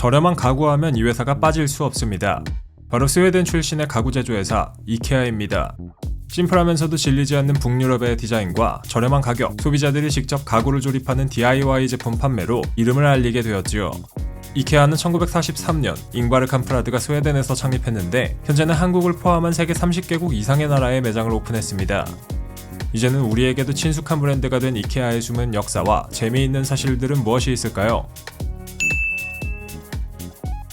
저렴한 가구하면 이 회사가 빠질 수 없습니다. 바로 스웨덴 출신의 가구 제조회사 이케아입니다. 심플하면서도 질리지 않는 북유럽의 디자인과 저렴한 가격, 소비자들이 직접 가구를 조립하는 DIY 제품 판매로 이름을 알리게 되었지요. 이케아는 1943년 잉바르 캄프라드가 스웨덴에서 창립했는데 현재는 한국을 포함한 세계 30개국 이상의 나라에 매장을 오픈했습니다. 이제는 우리에게도 친숙한 브랜드가 된 이케아의 숨은 역사와 재미있는 사실들은 무엇이 있을까요?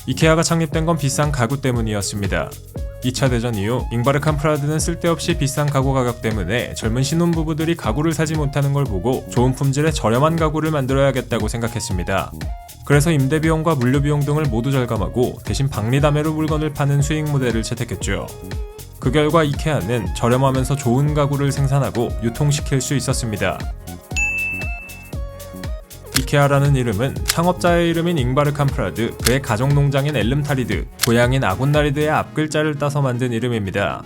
이케아가 창립된 건 비싼 가구 때문이었습니다. 2차 대전 이후 잉바르 캄프라드는 쓸데없이 비싼 가구 가격 때문에 젊은 신혼부부들이 가구를 사지 못하는 걸 보고 좋은 품질의 저렴한 가구를 만들어야겠다고 생각했습니다. 그래서 임대 비용과 물류 비용 등을 모두 절감하고 대신 박리담회로 물건을 파는 수익 모델을 채택했죠. 그 결과 이케아는 저렴하면서 좋은 가구를 생산하고 유통시킬 수 있었습니다. 이케아라는 이름은 창업자의 이름인 잉바르 캄프라드, 그의 가족 농장인 엘름타리드, 고향인 아곤나리드의 앞글자를 따서 만든 이름입니다.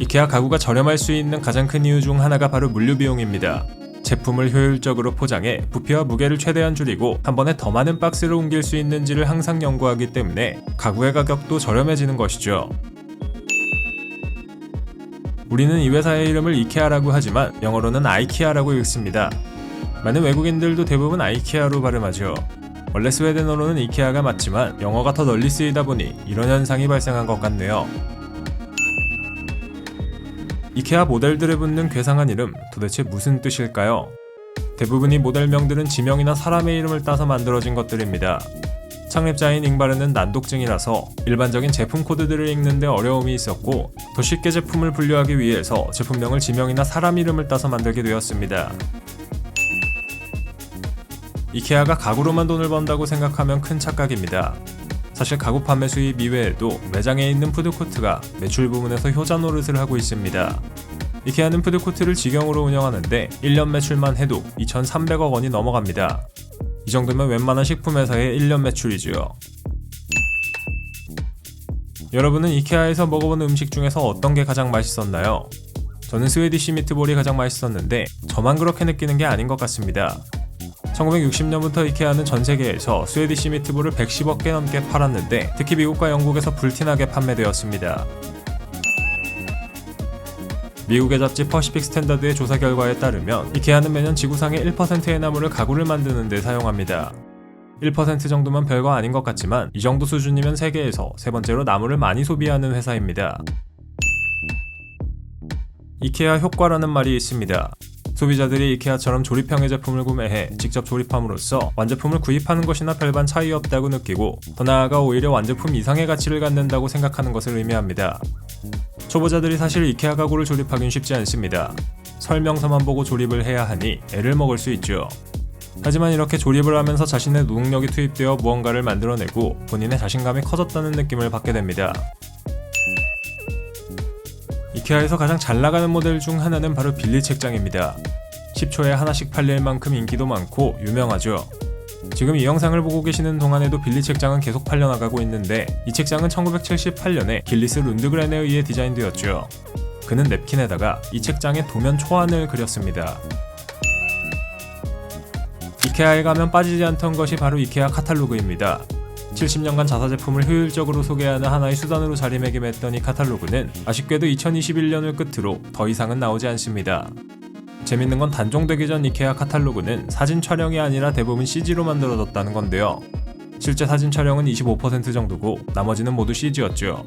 이케아 가구가 저렴할 수 있는 가장 큰 이유 중 하나가 바로 물류 비용입니다. 제품을 효율적으로 포장해 부피와 무게를 최대한 줄이고 한 번에 더 많은 박스를 옮길 수 있는지를 항상 연구하기 때문에 가구의 가격도 저렴해지는 것이죠. 우리는 이 회사의 이름을 이케아라고 하지만 영어로는 아이키아라고 읽습니다. 많은 외국인들도 대부분 아이키아로 발음하죠. 원래 스웨덴어로는 이케아가 맞지만 영어가 더 널리 쓰이다 보니 이런 현상이 발생한 것 같네요. 이케아 모델들에 붙는 괴상한 이름 도대체 무슨 뜻일까요? 대부분이 모델명들은 지명이나 사람의 이름을 따서 만들어진 것들입니다. 창립자인 잉바르는 난독증이라서 일반적인 제품 코드들을 읽는데 어려움이 있었고 더 쉽게 제품을 분류하기 위해서 제품명을 지명이나 사람 이름을 따서 만들게 되었습니다. 이케아가 가구로만 돈을 번다고 생각하면 큰 착각입니다. 사실 가구 판매 수입 이외에도 매장에 있는 푸드코트가 매출 부문에서 효자 노릇을 하고 있습니다. 이케아는 푸드코트를 직영으로 운영하는데 1년 매출만 해도 2,300억 원이 넘어갑니다. 이 정도면 웬만한 식품회사의 1년 매출이지요. 여러분은 이케아에서 먹어본 음식 중에서 어떤 게 가장 맛있었나요? 저는 스웨디시 미트볼이 가장 맛있었는데 저만 그렇게 느끼는 게 아닌 것 같습니다. 1960년부터 이케아는 전 세계에서 스웨디시 미트볼을 110억 개 넘게 팔았는데 특히 미국과 영국에서 불티나게 판매되었습니다. 미국의 잡지 퍼시픽 스탠다드의 조사 결과에 따르면 이케아는 매년 지구상의 1%의 나무를 가구를 만드는 데 사용합니다. 1% 정도면 별거 아닌 것 같지만 이 정도 수준이면 세계에서 세 번째로 나무를 많이 소비하는 회사입니다. 이케아 효과라는 말이 있습니다. 소비자들이 이케아처럼 조립형의 제품을 구매해 직접 조립함으로써 완제품을 구입하는 것이나 별반 차이 없다고 느끼고 더 나아가 오히려 완제품 이상의 가치를 갖는다고 생각하는 것을 의미합니다. 초보자들이 사실 이케아 가구를 조립하긴 쉽지 않습니다. 설명서만 보고 조립을 해야 하니 애를 먹을 수 있죠. 하지만 이렇게 조립을 하면서 자신의 노동력이 투입되어 무언가를 만들어내고 본인의 자신감이 커졌다는 느낌을 받게 됩니다. 이케아에서 가장 잘 나가는 모델 중 하나는 바로 빌리 책장입니다. 10초에 하나씩 팔릴 만큼 인기도 많고 유명하죠. 지금 이 영상을 보고 계시는 동안에도 빌리 책장은 계속 팔려나가고 있는데 이 책장은 1978년에 길리스 룬드그렌에 의해 디자인되었죠. 그는 냅킨에다가 이 책장의 도면 초안을 그렸습니다. 이케아에 가면 빠지지 않던 것이 바로 이케아 카탈로그입니다. 70년간 자사 제품을 효율적으로 소개하는 하나의 수단으로 자리매김했던 이 카탈로그는 아쉽게도 2021년을 끝으로 더 이상은 나오지 않습니다. 재밌는 건 단종되기 전 이케아 카탈로그는 사진 촬영이 아니라 대부분 CG로 만들어졌다는 건데요. 실제 사진 촬영은 25% 정도고 나머지는 모두 CG였죠.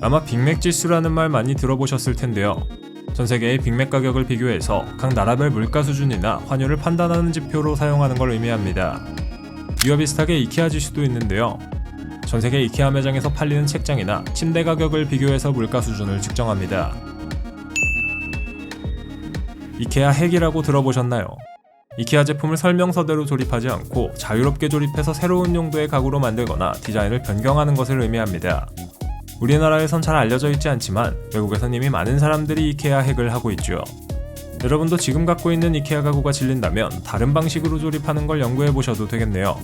아마 빅맥 지수라는 말 많이 들어보셨을 텐데요. 전 세계의 빅맥 가격을 비교해서 각 나라별 물가 수준이나 환율을 판단하는 지표로 사용하는 걸 의미합니다. 이와 비슷하게 이케아 지수도 있는데요. 전 세계 이케아 매장에서 팔리는 책장이나 침대 가격을 비교해서 물가 수준을 측정합니다. 이케아 핵이라고 들어보셨나요? 이케아 제품을 설명서대로 조립하지 않고 자유롭게 조립해서 새로운 용도의 가구로 만들거나 디자인을 변경하는 것을 의미합니다. 우리나라에선 잘 알려져 있지 않지만 외국에선 이미 많은 사람들이 이케아 핵을 하고 있죠. 여러분도 지금 갖고 있는 이케아 가구가 질린다면 다른 방식으로 조립하는 걸 연구해 보셔도 되겠네요.